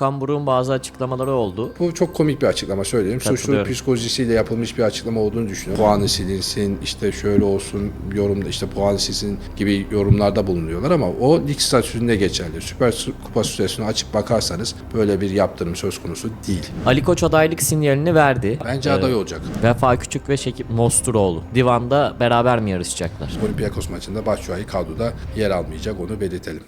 Kambur'un bazı açıklamaları oldu. Bu çok komik bir açıklama söyleyeyim. Katılıyorum. psikolojisiyle yapılmış bir açıklama olduğunu düşünüyorum. Puanı silinsin, işte şöyle olsun, yorumda işte puanı silinsin gibi yorumlarda bulunuyorlar ama o lig statüsünde geçerli. Süper Kupa süresini açıp bakarsanız böyle bir yaptırım söz konusu değil. Ali Koç adaylık sinyalini verdi. Bence Ee, aday olacak. Vefa Küçük ve Şekip Mosturoğlu. Divan'da beraber mi yarışacaklar? Olympiakos maçında Batshuayi kadroda yer almayacak onu belirtelim.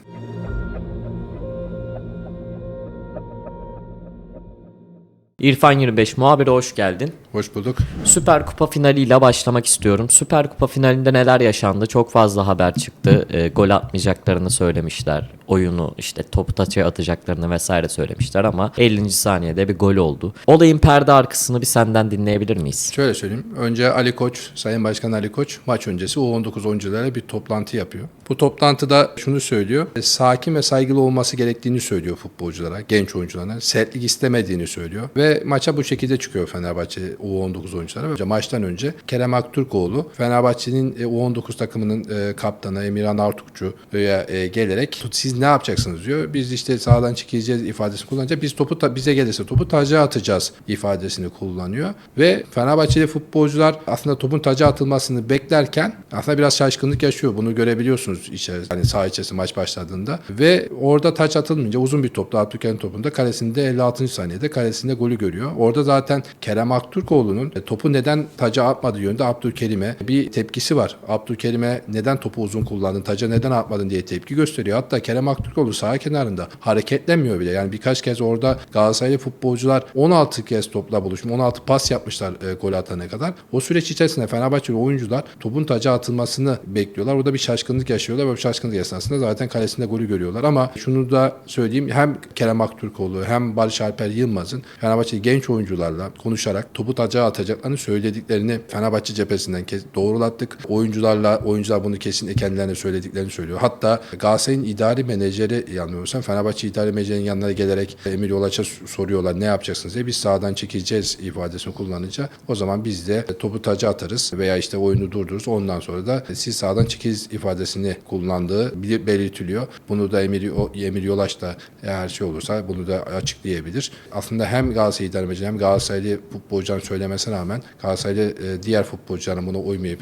İrfan 25 muhabire hoş geldin. Hoş bulduk. Süper Kupa finaliyle başlamak istiyorum. Süper Kupa finalinde neler yaşandı? Çok fazla haber çıktı. Ee, gol atmayacaklarını söylemişler. Oyunu işte topu taçaya atacaklarını vesaire söylemişler ama 50. saniyede bir gol oldu. Olayın perde arkasını bir senden dinleyebilir miyiz? Şöyle söyleyeyim. Önce Ali Koç, Sayın Başkan Ali Koç maç öncesi U19 oyunculara bir toplantı yapıyor. Bu toplantıda şunu söylüyor. e, Sakin ve saygılı olması gerektiğini söylüyor futbolculara, genç oyunculara. Sertlik istemediğini söylüyor. Ve maça bu şekilde çıkıyor Fenerbahçe U19 oyunculara. Önce maçtan önce Kerem Aktürkoğlu Fenerbahçe'nin e, U19 takımının e, kaptanı Emirhan Artukçu'ya e, gelerek siz ne yapacaksınız diyor. Biz işte sağdan çekileceğiz ifadesini kullanacak. Biz topu bize gelirse topu taca atacağız ifadesini kullanıyor. Ve Fenerbahçeli futbolcular aslında topun taca atılmasını beklerken aslında biraz şaşkınlık yaşıyor. Bunu görebiliyorsunuz içerisinde. Hani saha içerisinde maç başladığında. Ve orada taç atılmayınca uzun bir topta Abdülkerim topunda kalesinde 56. saniyede kalesinde golü görüyor. Orada zaten Kerem Aktürkoğlu'nun e, topu neden taca atmadığı yönde Abdülkerim'e bir tepkisi var. Abdülkerim'e neden topu uzun kullandın, taca neden atmadın diye tepki gösteriyor. Hatta Kerem Aktürkoğlu saha kenarında hareketlenmiyor bile. Yani birkaç kez orada Galatasaraylı futbolcular 16 kez topla buluşmuş, 16 pas yapmışlar e, gol atana kadar. O süreç içerisinde Fenerbahçeli oyuncular topun taca atılmasını bekliyorlar. Orada bir şaşkınlık yaşıyorlar ve bu şaşkınlık esnasında zaten kalesinde golü görüyorlar. Ama şunu da söyleyeyim hem Kerem Aktürkoğlu hem Barış Alper Yılmaz'ın Fenerbahçe genç oyuncularla konuşarak topu taca atacaklarını söylediklerini Fenerbahçe cephesinden doğrulattık. Oyuncularla oyuncular bunu kesin kendilerine söylediklerini söylüyor. Hatta Galatasaray'ın idari menajeri yanılmıyorsam Fenerbahçe idari menajerinin yanına gelerek Emir Yolaç'a soruyorlar ne yapacaksınız diye biz sağdan çekileceğiz ifadesini kullanınca o zaman biz de topu taca atarız veya işte oyunu durdururuz. Ondan sonra da siz sağdan çekiliz ifadesini kullandığı belirtiliyor. Bunu da Emir, Emir Yolaç da eğer şey olursa bunu da açıklayabilir. Aslında hem Galatasaray idari menajeri hem Galatasaraylı futbolcuların söylemesine rağmen Galatasaraylı e, diğer futbolcuların buna uymayıp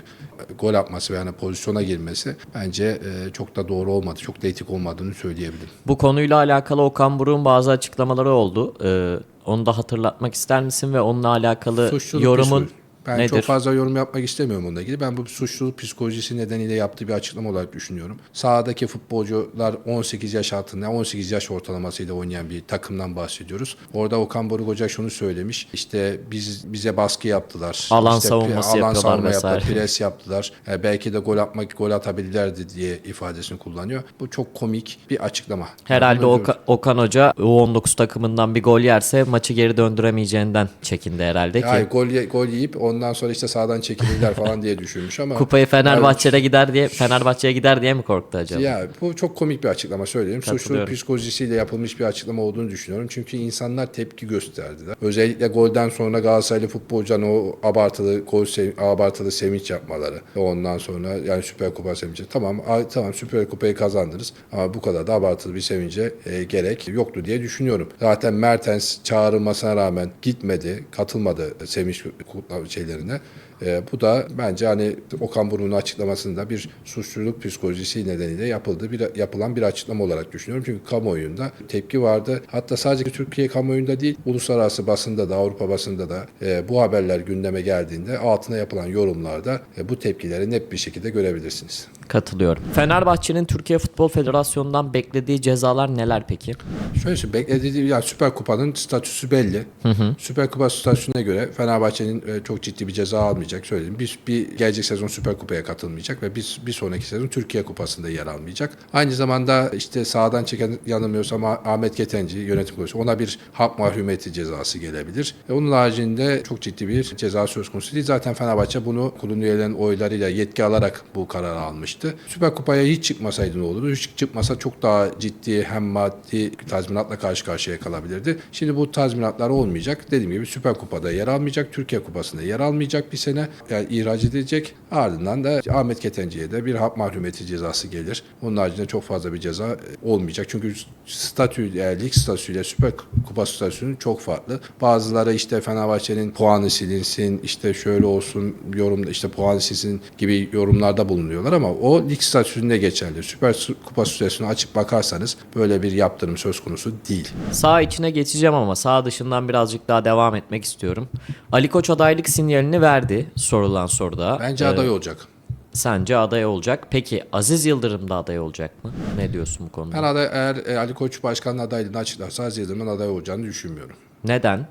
e, gol atması ve yani pozisyona girmesi bence e, çok da doğru olmadı. Çok da etik olmadığını söyleyebilirim. Bu konuyla alakalı Okan Buruk'un bazı açıklamaları oldu. Ee, onu da hatırlatmak ister misin ve onunla alakalı Suçluluk yorumun psikolojisi. Ben nedir? çok fazla yorum yapmak istemiyorum onunla ilgili. Ben bu suçluluk psikolojisi nedeniyle yaptığı bir açıklama olarak düşünüyorum. Sahadaki futbolcular 18 yaş altında, 18 yaş ortalamasıyla oynayan bir takımdan bahsediyoruz. Orada Okan Buruk Hoca şunu söylemiş. İşte biz bize baskı yaptılar. Alan İşte savunması alan yapıyorlar savunma vesaire. yaptılar, pres yaptılar. E, belki de gol atmak, gol atabilirlerdi diye ifadesini kullanıyor. Bu çok komik bir açıklama. Herhalde Oka- Okan Hoca U19 takımından bir gol yerse maçı geri döndüremeyeceğinden çekindi herhalde ki. Yani gol, gol yiyip ondan sonra işte sağdan çekilirler falan diye düşünmüş ama Kupayı Fenerbahçe'ye gider diye Fenerbahçe'ye gider diye mi korktu acaba? Ya bu çok komik bir açıklama söyleyeyim. Katılıyorum. psikolojisiyle yapılmış bir açıklama olduğunu düşünüyorum. Çünkü insanlar tepki gösterdiler. Özellikle golden sonra Galatasaraylı futbolcuların o abartılı gol sev- abartılı sevinç yapmaları. Ondan sonra yani Süper Kupa sevinci. Tamam tamam Süper Kupayı kazandınız ama bu kadar da abartılı bir sevince e, gerek yoktu diye düşünüyorum. Zaten Mertens çağrılmasına rağmen gitmedi, katılmadı sevinç kutlama şeylerine. E, bu da bence hani Okan Buruk'un açıklamasında bir suçluluk psikolojisi nedeniyle yapıldığı bir yapılan bir açıklama olarak düşünüyorum. Çünkü kamuoyunda tepki vardı. Hatta sadece Türkiye kamuoyunda değil, uluslararası basında da Avrupa basında da e, bu haberler gündeme geldiğinde altına yapılan yorumlarda e, bu tepkileri net bir şekilde görebilirsiniz. Katılıyorum. Fenerbahçe'nin Türkiye Futbol Federasyonu'ndan beklediği cezalar neler peki? Şöyle söyleyeyim, beklediği yani Süper Kupa'nın statüsü belli. Süper Kupa statüsüne göre Fenerbahçe'nin e, çok ciddi bir ceza almayacak söyleyeyim. Bir, bir gelecek sezon Süper Kupa'ya katılmayacak ve bir, bir sonraki sezon Türkiye Kupası'nda yer almayacak. Aynı zamanda işte sağdan çeken yanılmıyorsam Ah- Ahmet Ketenci yönetim kurulu ona bir hak mahrumiyeti cezası gelebilir. E, onun haricinde çok ciddi bir ceza söz konusu değil. Zaten Fenerbahçe bunu kurulun üyelerinin oylarıyla yetki alarak bu kararı almıştı. Süper Kupa'ya hiç çıkmasaydı ne olurdu? Hiç çıkmasa çok daha ciddi hem maddi tazminatla karşı karşıya kalabilirdi. Şimdi bu tazminatlar olmayacak. Dediğim gibi Süper Kupa'da yer almayacak. Türkiye Kupası'nda yer almayacak bir sene. Yani ihraç edilecek. Ardından da Ahmet Ketenci'ye de bir hap mahrumiyeti cezası gelir. Onun haricinde çok fazla bir ceza e, olmayacak. Çünkü statü, yani lig statüsüyle Süper Kupa statüsünün çok farklı. Bazıları işte Fenerbahçe'nin puanı silinsin, işte şöyle olsun, yorum işte puanı silinsin gibi yorumlarda bulunuyorlar ama o lig statüsünde geçerli. Süper Kupa statüsüne açıp bakarsanız böyle bir yaptırım söz konusu değil. Sağ içine geçeceğim ama sağ dışından birazcık daha devam etmek istiyorum. Ali Koç adaylık sinyalini verdi sorulan soruda. Bence Ee, aday olacak. Sence aday olacak. Peki Aziz Yıldırım da aday olacak mı? Ne diyorsun bu konuda? Ben aday, eğer e, Ali Koç başkanın adaylığını açıklarsa Aziz Yıldırım'ın aday olacağını düşünmüyorum. Neden?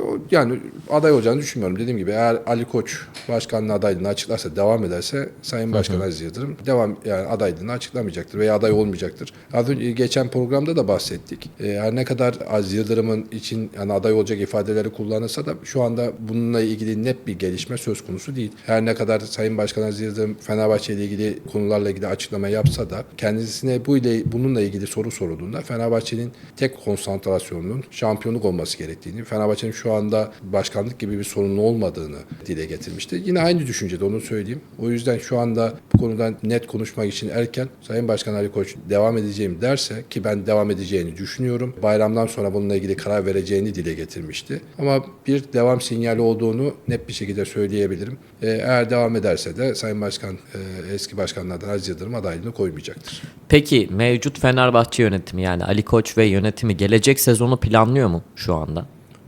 O- Yani aday olacağını düşünmüyorum. Dediğim gibi eğer Ali Koç başkanın adaylığını açıklarsa, devam ederse Sayın Başkan Aziz Yıldırım devam yani adaylığını açıklamayacaktır veya aday olmayacaktır. Az önce geçen programda da bahsettik. Ee, her ne kadar Aziz Yıldırım'ın için yani aday olacak ifadeleri kullanılsa da şu anda bununla ilgili net bir gelişme söz konusu değil. Her ne kadar Sayın Başkan Aziz Yıldırım Fenerbahçe ile ilgili konularla ilgili açıklama yapsa da kendisine bu ile bununla ilgili soru sorulduğunda Fenerbahçe'nin tek konsantrasyonunun şampiyonluk olması gerektiğini, Fenerbahçe'nin şu anda başkanlık gibi bir sorunun olmadığını dile getirmişti. Yine aynı düşüncede onu söyleyeyim. O yüzden şu anda bu konudan net konuşmak için erken Sayın Başkan Ali Koç devam edeceğim derse ki ben devam edeceğini düşünüyorum. Bayramdan sonra bununla ilgili karar vereceğini dile getirmişti. Ama bir devam sinyali olduğunu net bir şekilde söyleyebilirim. Ee, Eğer devam ederse de Sayın Başkan e, eski başkanlardan Aziz Yıldırım adaylığını koymayacaktır. Peki mevcut Fenerbahçe yönetimi yani Ali Koç ve yönetimi gelecek sezonu planlıyor mu şu anda?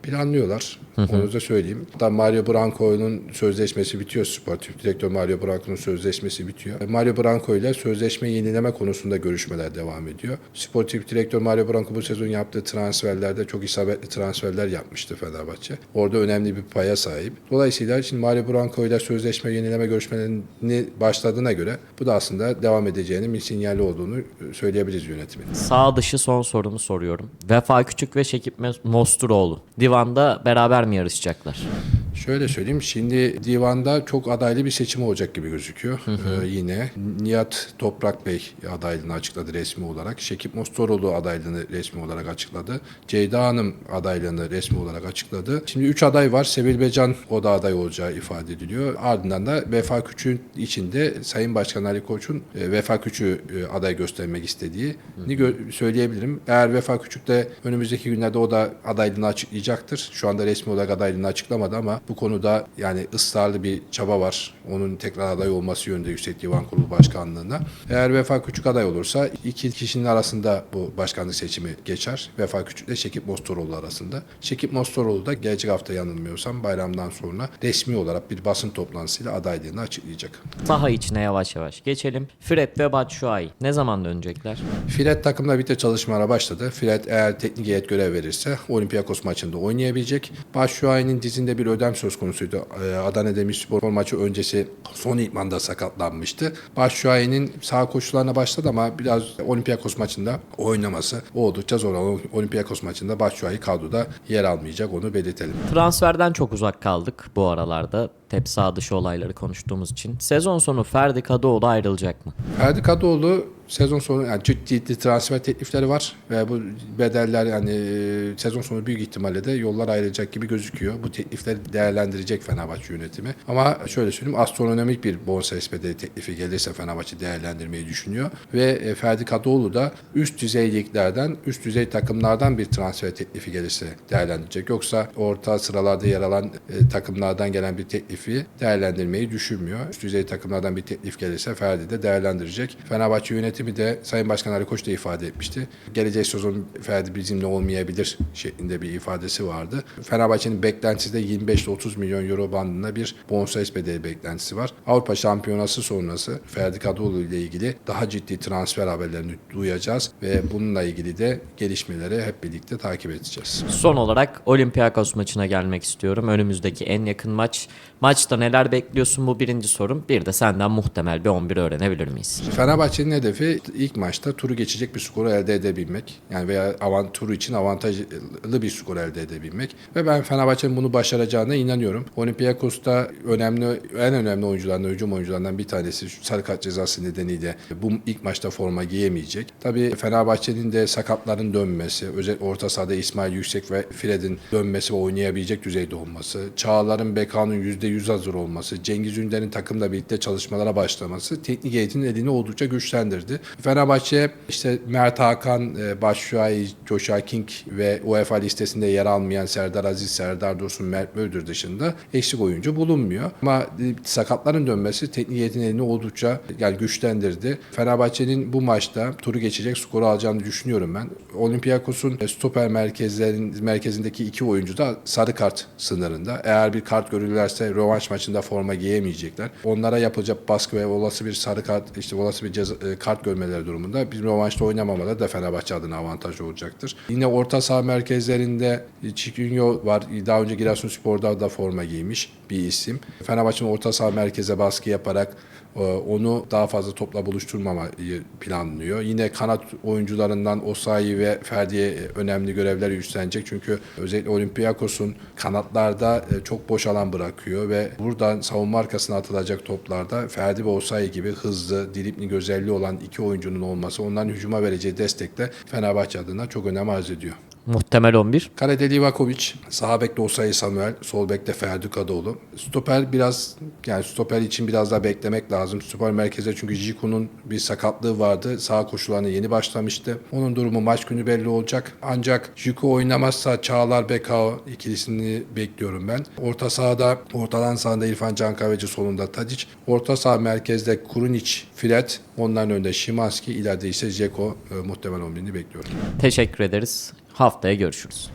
Planlıyorlar. Onu da söyleyeyim. Hatta Mario Branco'nun sözleşmesi bitiyor. Sportif direktör Mario Branco'nun sözleşmesi bitiyor. Mario Branco ile sözleşme yenileme konusunda görüşmeler devam ediyor. Sportif direktör Mario Branco bu sezon yaptığı transferlerde çok isabetli transferler yapmıştı Fenerbahçe. Orada önemli bir paya sahip. Dolayısıyla şimdi Mario Branco ile sözleşme yenileme görüşmelerini başladığına göre bu da aslında devam edeceğinin bir sinyali olduğunu söyleyebiliriz yönetimin. Sağ dışı son sorumu soruyorum. Vefa Küçük ve Şekip Mosturoğlu divanda beraber mi yarışacaklar? Şöyle söyleyeyim. Şimdi divanda çok adaylı bir seçim olacak gibi gözüküyor. Ee, yine Nihat Toprak Bey adaylığını açıkladı resmi olarak. Şekip Mostoroğlu adaylığını resmi olarak açıkladı. Ceyda Hanım adaylığını resmi olarak açıkladı. Şimdi 3 aday var. Sevil Becan o da aday olacağı ifade ediliyor. Ardından da Vefa Küçük'ün içinde Sayın Başkan Ali Koç'un e, Vefa Küçük'ü e, aday göstermek istediğini gö- söyleyebilirim. Eğer Vefa Küçük de önümüzdeki günlerde o da adaylığını açıklayacaktır. Şu anda resmi olarak adaylığını açıklamadı ama bu konuda yani ısrarlı bir çaba var. Onun tekrar aday olması yönünde Yüksek Divan Kurulu Başkanlığı'na. Eğer Vefa Küçük aday olursa iki kişinin arasında bu başkanlık seçimi geçer. Vefa Küçük ile Şekip Mostoroğlu arasında. Şekip Mostoroğlu da gelecek hafta yanılmıyorsam bayramdan sonra resmi olarak bir basın toplantısıyla adaylığını açıklayacak. Saha içine yavaş yavaş geçelim. Fred ve Batshuayi ne zaman dönecekler? Fred takımla birlikte çalışmalara başladı. Fred eğer teknik heyet görev verirse Olympiakos maçında oynayabilecek. Başşuay'ın dizinde bir ödem söz konusuydu. Ee, Adana Demirspor maçı öncesi son idmanda sakatlanmıştı. Başşuay'ın sağ koşularına başladı ama biraz Olympiakos maçında oynaması oldukça zor. Olympiakos maçında Başşuay kadroda yer almayacak onu belirtelim. Transferden çok uzak kaldık bu aralarda. Hep sağ dışı olayları konuştuğumuz için. Sezon sonu Ferdi Kadıoğlu ayrılacak mı? Ferdi Kadıoğlu sezon sonu yani ciddi, transfer teklifleri var ve bu bedeller yani e, sezon sonu büyük ihtimalle de yollar ayrılacak gibi gözüküyor. Bu teklifleri değerlendirecek Fenerbahçe yönetimi. Ama şöyle söyleyeyim astronomik bir bonservis bedeli teklifi gelirse Fenerbahçe değerlendirmeyi düşünüyor ve e, Ferdi Kadıoğlu da üst düzey liglerden, üst düzey takımlardan bir transfer teklifi gelirse değerlendirecek. Yoksa orta sıralarda yer alan e, takımlardan gelen bir teklifi değerlendirmeyi düşünmüyor. Üst düzey takımlardan bir teklif gelirse Ferdi de değerlendirecek. Fenerbahçe yönetimi de Sayın Başkan Ali Koç da ifade etmişti. Gelecek sezon Ferdi bizimle olmayabilir şeklinde bir ifadesi vardı. Fenerbahçe'nin beklentisi de 25 ile 30 milyon euro bandında bir bonservis bedeli beklentisi var. Avrupa Şampiyonası sonrası Ferdi Kadıoğlu ile ilgili daha ciddi transfer haberlerini duyacağız ve bununla ilgili de gelişmeleri hep birlikte takip edeceğiz. Son olarak Olympiakos maçına gelmek istiyorum. Önümüzdeki en yakın maç. Maçta neler bekliyorsun bu birinci sorum. Bir de senden muhtemel bir 11 öğrenebilir miyiz? Fenerbahçe'nin hedefi hedefi ilk maçta turu geçecek bir skoru elde edebilmek. Yani veya avant, turu için avantajlı bir skor elde edebilmek. Ve ben Fenerbahçe'nin bunu başaracağına inanıyorum. Olympiakos'ta önemli en önemli oyuncularından, hücum oyuncularından bir tanesi sarı cezası nedeniyle bu ilk maçta forma giyemeyecek. Tabii Fenerbahçe'nin de sakatların dönmesi, özellikle orta sahada İsmail Yüksek ve Fred'in dönmesi ve oynayabilecek düzeyde olması, Çağlar'ın Bekan'ın %100 hazır olması, Cengiz Ünder'in takımla birlikte çalışmalara başlaması teknik heyetinin elini oldukça güçlendirdi. Fenerbahçe işte Mert Hakan, e, Başşuay, Joshua King ve UEFA listesinde yer almayan Serdar Aziz, Serdar Dursun, Mert Müldür dışında eksik oyuncu bulunmuyor. Ama e, sakatların dönmesi teknik heyetin elini oldukça yani güçlendirdi. Fenerbahçe'nin bu maçta turu geçecek skoru alacağını düşünüyorum ben. Olympiakos'un e, stoper merkezlerin merkezindeki iki oyuncu da sarı kart sınırında. Eğer bir kart görürlerse rövanş maçında forma giyemeyecekler. Onlara yapılacak baskı ve olası bir sarı kart işte olası bir ceza, kart görmeleri durumunda bir rövanşta oynamamaları da Fenerbahçe adına avantaj olacaktır. Yine orta saha merkezlerinde Chiquinho var. Daha önce Giresunspor'da da forma giymiş bir isim. Fenerbahçe'nin orta saha merkeze baskı yaparak onu daha fazla topla buluşturmamayı planlıyor. Yine kanat oyuncularından Osayi ve Ferdi'ye e, önemli görevler üstlenecek. Çünkü özellikle Olympiakos'un kanatlarda e, çok boş alan bırakıyor ve buradan savunma arkasına atılacak toplarda Ferdi ve Osayi gibi hızlı, dripling özelliği olan iki oyuncunun olması onların hücuma vereceği destekle Fenerbahçe adına çok önem arz ediyor. Muhtemel 11. Kalede Livakovic, sağ bekte Osayi Samuel, sol bekte Ferdi Kadıoğlu. Stoper biraz yani stoper için biraz daha beklemek lazım. Stoper merkezde çünkü Jiku'nun bir sakatlığı vardı. Sağ koşularına yeni başlamıştı. Onun durumu maç günü belli olacak. Ancak Jiku oynamazsa Çağlar Bekao ikilisini bekliyorum ben. Orta sahada, ortadan sahada İrfan Can Kahveci solunda Tadic. Orta saha merkezde Kurunic, Fred. Onların önünde Şimanski, ileride ise Jeko e, muhtemel 11'ini bekliyorum. Teşekkür ederiz. Haftaya görüşürüz.